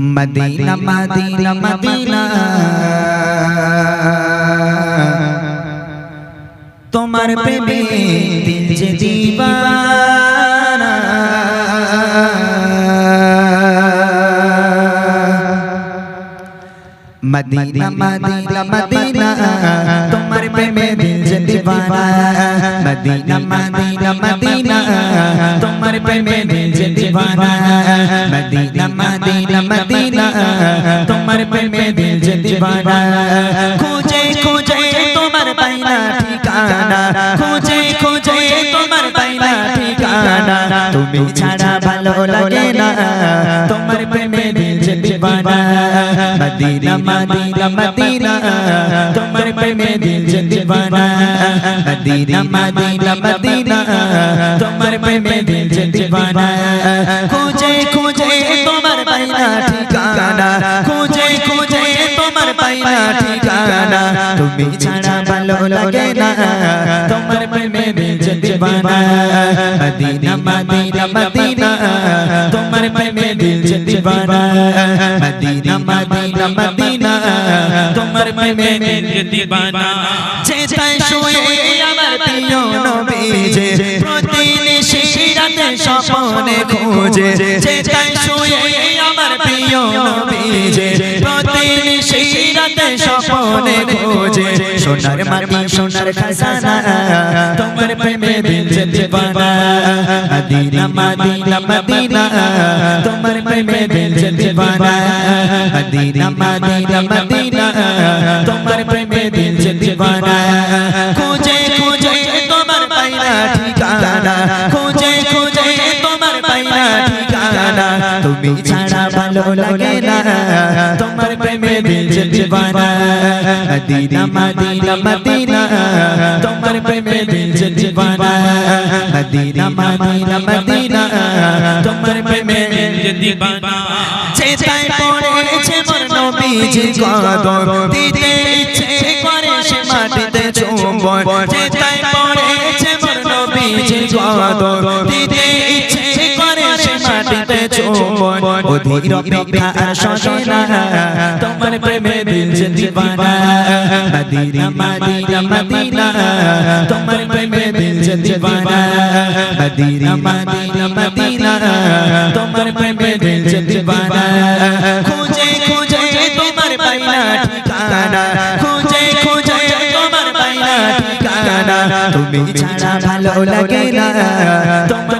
Medina Medina Medina তোমার প্রেমে দিল যে দিবানা মদিনা মদিনা মদিনা তোমার প্রেমে দিল যে দিবানা মদিনা মদিনা মদিনা তোমার প্রেমে দিল যে দিবানা মদিনা মদিনা মদিনা তোমার প্রেমে দিল যে দিবানা খুঁজে খুঁজে তোমার পাইনা ঠিকানা খুঁজে খুঁজে তোমার পাইনা ঠিকানা তুমি ছাড়া ভালো লাগে না তোমার প্রেমে দিল যে দিবানা মদিনা মদিনা মদিনা তোমার প্রেমে দিল যে দিবানা মদিনা মদিনা মদিনা তোমার প্রেমে দিল যে দিবানা ঠিকানা? তুমি ছাড়া ভালো লাগে না। তোমার প্রেমে যে দিবানা মদিনা মদিনা মদিনা। তোমার প্রেমে যে দিবানা মদিনা মদিনা মদিনা। তোমার প্রেমে যে দিবানা যেতায় শুয়ে আমার প্রিয় নবী যে প্রতিনিশি রাতে স্বপ্নে খোঁজে। যেতায় শুয়ে আমার প্রিয় নবী যে প্রতিনিশি রাতে স্বপ্নে খোঁজে। সোনার মাটি, সোনার খাজানা, তোমার প্রেমে দিল যে দিবানা। মদিনা মদিনা মদিনা, তোমার প্রেমে দিল যে দিবানা। মদিনা মদিনা মদিনা, তোমার প্রেমে দিল যে দিবানা। খুঁজে খুঁজে তোমার পাইনা ঠিকানা। খুঁজে খুঁজে তোমার পাইনা ঠিকানা। তুমি ছাড়া ভালো লাগে না তোমার প্রেমে দিল দিবানা মদিনা মদিনা মদিনা তোমার প্রেমে দিল দিবানা মদিনা মদিনা মদিনা তোমার প্রেমে দিল দিবানা চেতায় পড়েছে মোর নবীজি কদর দিতে অধীর অপেক্ষা আর সহে না তোমার প্রেমে দিল যে দিবানা মদিনা মদিনা মদিনা তোমার প্রেমে দিল যে দিবানা মদিনা মদিনা মদিনা তোমার প্রেমে দিল যে দিবানা খুঁজে খুঁজে তোমার পাইনা ঠিকানা খুঁজে খুঁজে তোমার পাইনা ঠিকানা তুমি ছাড়া ভালো লাগে না তোমার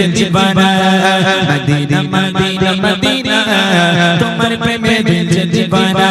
যে দিবানা মদিনা মদিনা মদিনা, তোমার প্রেমে দিল যে দিবানা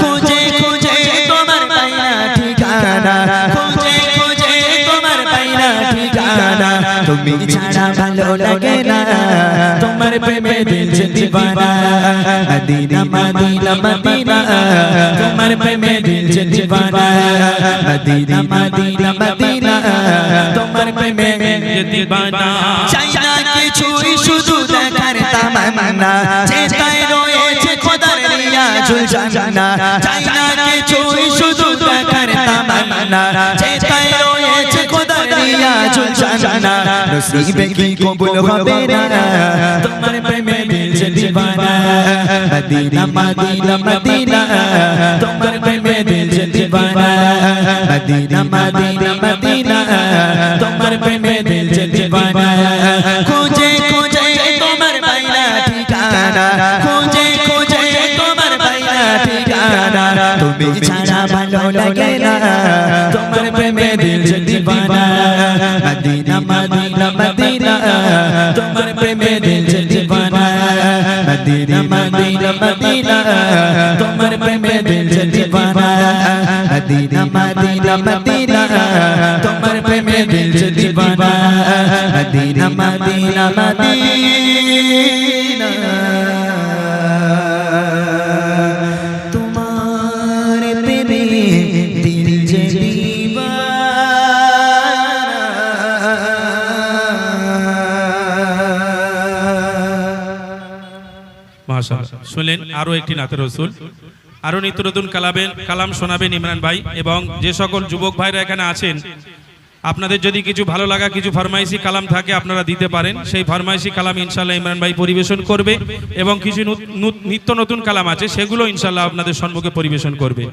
খুঁজে খুঁজে তোমার পাইনা ঠিকানা, খুঁজে খুঁজে তোমার পাইনা দিবানা তামান্না চেষ্টায় রয়েছে খোদার রিয়াজুল জান্না চাই না কিছুই শুধু দেখার তামান্না। চেষ্টায় রয়েছে খোদার রিয়াজুল জান্না নসিবে কি কবুল হবে না? তোমার প্রেমে দিল দিবানা। Medina Medina Medina. তোমার প্রেমে দিল দিবানা। Medina Medina Medina. তোমার প্রেমে দিল দিবানা। তুমি ছাড়া ভালো লাগে না তোমার প্রেমে দিল যে দিবানা। মদিনা মদিনা মদিনা তোমার প্রেমে দিল দিবানা। মদিনা মদিনা মদিনা তোমার প্রেমে দিল দিবানা। মদিনা মদিনা মদিনা তোমার প্রেমে দিল দিবানা। Medina Medina. মদিনা। মাশাআল্লাহ শুনলেন আরও একটি নাতে রসুল। আরও নিত্য নতুন কালাবেন কালাম শোনাবেন ইমরান ভাই এবং যে সকল যুবক ভাইরা এখানে আছেন, আপনাদের যদি কিছু ভালো লাগা, কিছু ফার্মাইসি কালাম থাকে, আপনারা দিতে পারেন। সেই ফার্মাইসি কালাম ইনশাল্লাহ ইমরান ভাই পরিবেশন করবে এবং কিছু নিত্য নতুন কালাম আছে, সেগুলো ইনশাল্লাহ আপনাদের সম্মুখে পরিবেশন করবে।